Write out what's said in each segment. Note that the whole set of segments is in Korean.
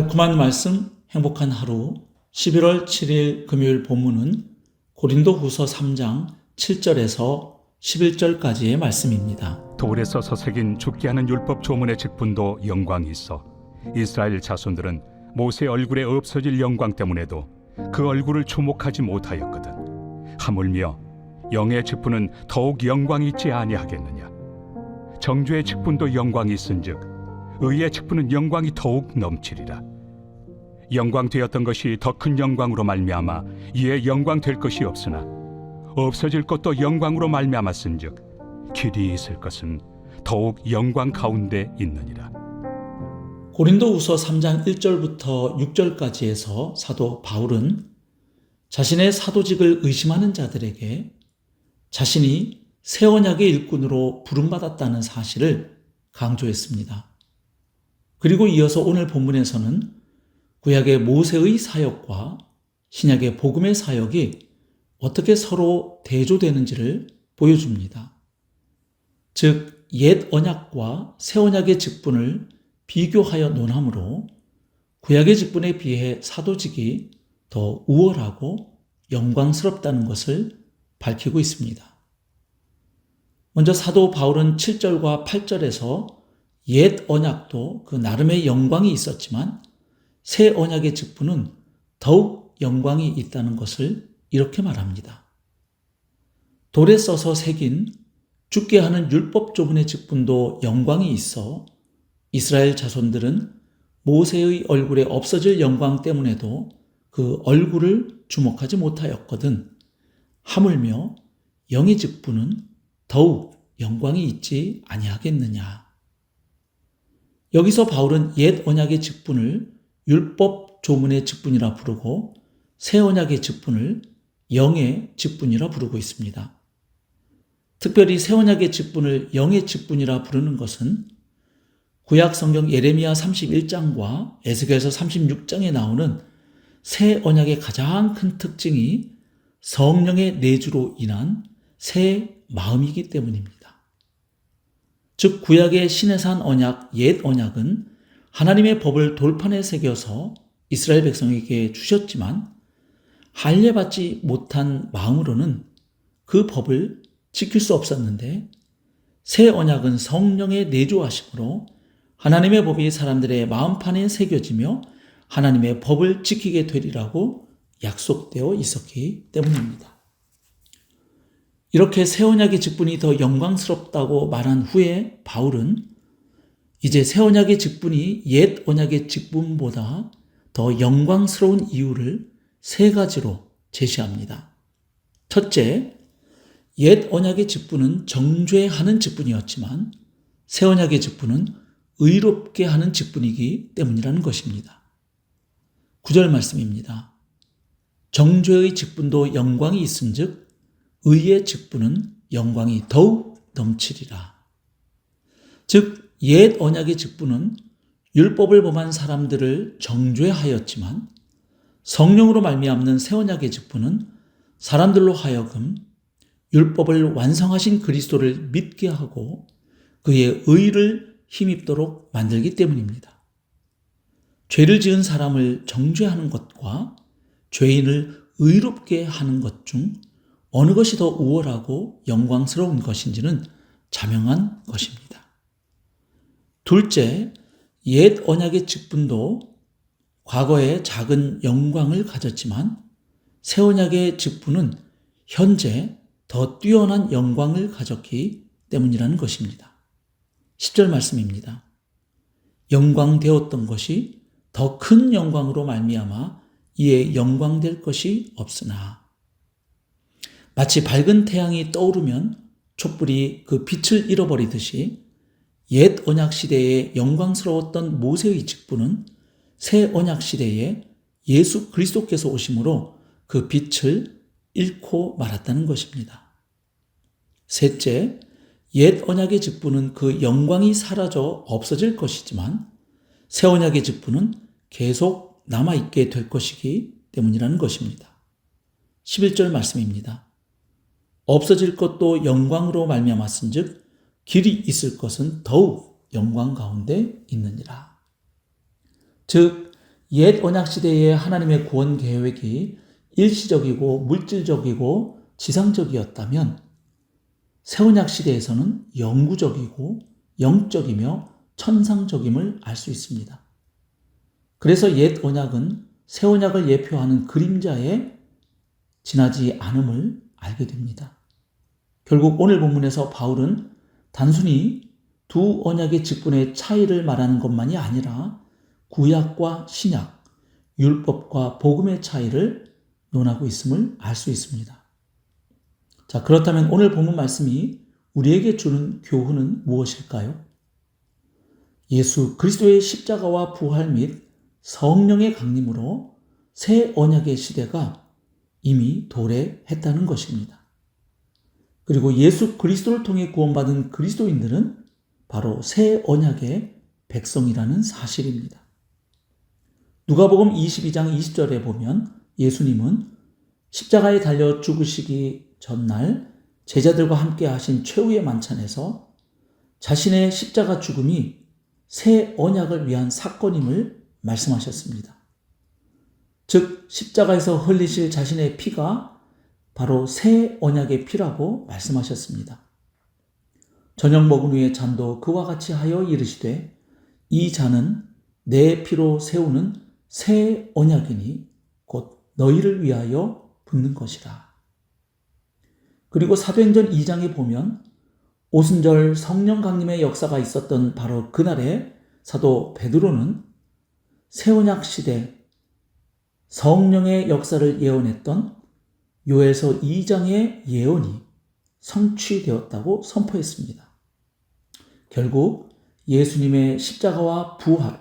달콤한 말씀, 행복한 하루. 11월 7일 금요일 본문은 고린도 후서 3장 7절에서 11절까지의 말씀입니다. 돌에 써서 새긴 죽게 하는 율법 조문의 직분도 영광이 있어 이스라엘 자손들은 모세 얼굴에 없어질 영광 때문에도 그 얼굴을 주목하지 못하였거든 하물며 영의 직분은 더욱 영광이 있지 아니하겠느냐 정죄의 직분도 영광이 있은즉 의의 직분은 영광이 더욱 넘치리라 영광 되었던 것이 더 큰 영광으로 말미암아 이에 영광 될 것이 없으나 없어질 것도 영광으로 말미암았은즉 길이 있을 것은 더욱 영광 가운데 있느니라. 고린도 후서 3장 1절부터 6절까지에서 사도 바울은 자신의 사도직을 의심하는 자들에게 자신이 새 언약의 일꾼으로 부름받았다는 사실을 강조했습니다. 그리고 이어서 오늘 본문에서는 구약의 모세의 사역과 신약의 복음의 사역이 어떻게 서로 대조되는지를 보여줍니다. 즉, 옛 언약과 새 언약의 직분을 비교하여 논함으로 구약의 직분에 비해 사도직이 더 우월하고 영광스럽다는 것을 밝히고 있습니다. 먼저 사도 바울은 7절과 8절에서 옛 언약도 그 나름의 영광이 있었지만 새 언약의 직분은 더욱 영광이 있다는 것을 이렇게 말합니다. 돌에 써서 새긴 죽게 하는 율법 조문의 직분도 영광이 있어 이스라엘 자손들은 모세의 얼굴에 없어질 영광 때문에도 그 얼굴을 주목하지 못하였거든. 하물며 영의 직분은 더욱 영광이 있지 아니하겠느냐. 여기서 바울은 옛 언약의 직분을 율법 조문의 직분이라 부르고 새 언약의 직분을 영의 직분이라 부르고 있습니다. 특별히 새 언약의 직분을 영의 직분이라 부르는 것은 구약 성경 예레미야 31장과 에스겔서 36장에 나오는 새 언약의 가장 큰 특징이 성령의 내주로 인한 새 마음이기 때문입니다. 즉 구약의 신의 산 언약, 옛 언약은 하나님의 법을 돌판에 새겨서 이스라엘 백성에게 주셨지만 할례받지 못한 마음으로는 그 법을 지킬 수 없었는데 새 언약은 성령의 내주하심으로 하나님의 법이 사람들의 마음판에 새겨지며 하나님의 법을 지키게 되리라고 약속되어 있었기 때문입니다. 이렇게 새 언약의 직분이 더 영광스럽다고 말한 후에 바울은 이제 새 언약의 직분이 옛 언약의 직분보다 더 영광스러운 이유를 세 가지로 제시합니다. 첫째, 옛 언약의 직분은 정죄하는 직분이었지만 새 언약의 직분은 의롭게 하는 직분이기 때문이라는 것입니다. 구절 말씀입니다. 정죄의 직분도 영광이 있은즉 의의 직분은 영광이 더욱 넘치리라. 즉, 옛 언약의 직분은 율법을 범한 사람들을 정죄하였지만 성령으로 말미암는 새 언약의 직분은 사람들로 하여금 율법을 완성하신 그리스도를 믿게 하고 그의 의를 힘입도록 만들기 때문입니다. 죄를 지은 사람을 정죄하는 것과 죄인을 의롭게 하는 것 중 어느 것이 더 우월하고 영광스러운 것인지는 자명한 것입니다. 둘째, 옛 언약의 직분도 과거에 작은 영광을 가졌지만 새 언약의 직분은 현재 더 뛰어난 영광을 가졌기 때문이라는 것입니다. 10절 말씀입니다. 영광되었던 것이 더 큰 영광으로 말미암아 이에 영광될 것이 없으나 마치 밝은 태양이 떠오르면 촛불이 그 빛을 잃어버리듯이 옛 언약 시대에 영광스러웠던 모세의 직분은 새 언약 시대에 예수 그리스도께서 오심으로 그 빛을 잃고 말았다는 것입니다. 셋째, 옛 언약의 직분은 그 영광이 사라져 없어질 것이지만 새 언약의 직분은 계속 남아있게 될 것이기 때문이라는 것입니다. 11절 말씀입니다. 없어질 것도 영광으로 말미암았은즉 길이 있을 것은 더욱 영광 가운데 있느니라. 즉 옛 언약 시대의 하나님의 구원 계획이 일시적이고 물질적이고 지상적이었다면 새 언약 시대에서는 영구적이고 영적이며 천상적임을 알 수 있습니다. 그래서 옛 언약은 새 언약을 예표하는 그림자에 지나지 않음을 알게 됩니다. 결국 오늘 본문에서 바울은 단순히 두 언약의 직분의 차이를 말하는 것만이 아니라 구약과 신약, 율법과 복음의 차이를 논하고 있음을 알 수 있습니다. 자, 그렇다면 오늘 본문 말씀이 우리에게 주는 교훈은 무엇일까요? 예수 그리스도의 십자가와 부활 및 성령의 강림으로 새 언약의 시대가 이미 도래했다는 것입니다. 그리고 예수 그리스도를 통해 구원받은 그리스도인들은 바로 새 언약의 백성이라는 사실입니다. 누가복음 22장 20절에 보면 예수님은 십자가에 달려 죽으시기 전날 제자들과 함께 하신 최후의 만찬에서 자신의 십자가 죽음이 새 언약을 위한 사건임을 말씀하셨습니다. 즉 십자가에서 흘리실 자신의 피가 바로 새 언약의 피라고 말씀하셨습니다. 저녁 먹은 후에 잔도 그와 같이 하여 이르시되 이 잔은 내 피로 세우는 새 언약이니 곧 너희를 위하여 붓는 것이라. 그리고 사도행전 2장에 보면 오순절 성령 강림의 역사가 있었던 바로 그날에 사도 베드로는 새 언약 시대 성령의 역사를 예언했던 요에서 2장의 예언이 성취되었다고 선포했습니다. 결국 예수님의 십자가와 부활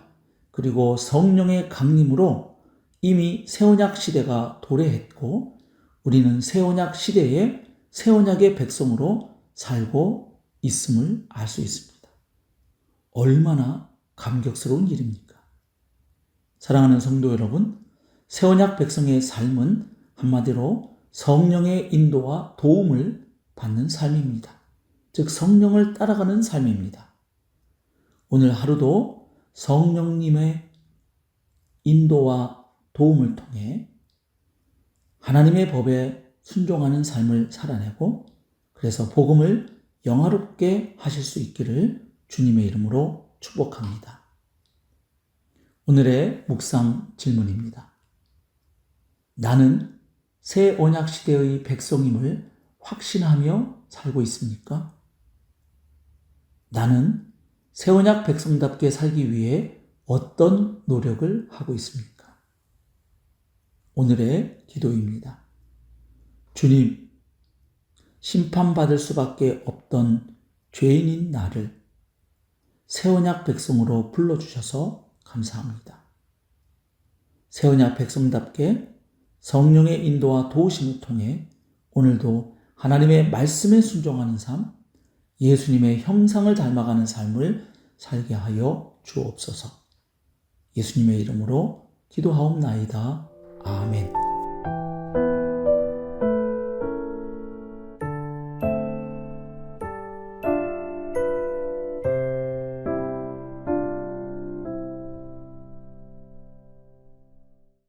그리고 성령의 강림으로 이미 새언약 시대가 도래했고 우리는 새언약 시대의 새언약의 백성으로 살고 있음을 알 수 있습니다. 얼마나 감격스러운 일입니까? 사랑하는 성도 여러분, 새언약 백성의 삶은 한마디로 성령의 인도와 도움을 받는 삶입니다. 즉 성령을 따라가는 삶입니다. 오늘 하루도 성령님의 인도와 도움을 통해 하나님의 법에 순종하는 삶을 살아내고 그래서 복음을 영화롭게 하실 수 있기를 주님의 이름으로 축복합니다. 오늘의 묵상 질문입니다. 나는 새 언약 시대의 백성임을 확신하며 살고 있습니까? 나는 새 언약 백성답게 살기 위해 어떤 노력을 하고 있습니까? 오늘의 기도입니다. 주님, 심판받을 수밖에 없던 죄인인 나를 새 언약 백성으로 불러주셔서 감사합니다. 새 언약 백성답게 성령의 인도와 도우심을 통해 오늘도 하나님의 말씀에 순종하는 삶, 예수님의 형상을 닮아가는 삶을 살게 하여 주옵소서. 예수님의 이름으로 기도하옵나이다. 아멘.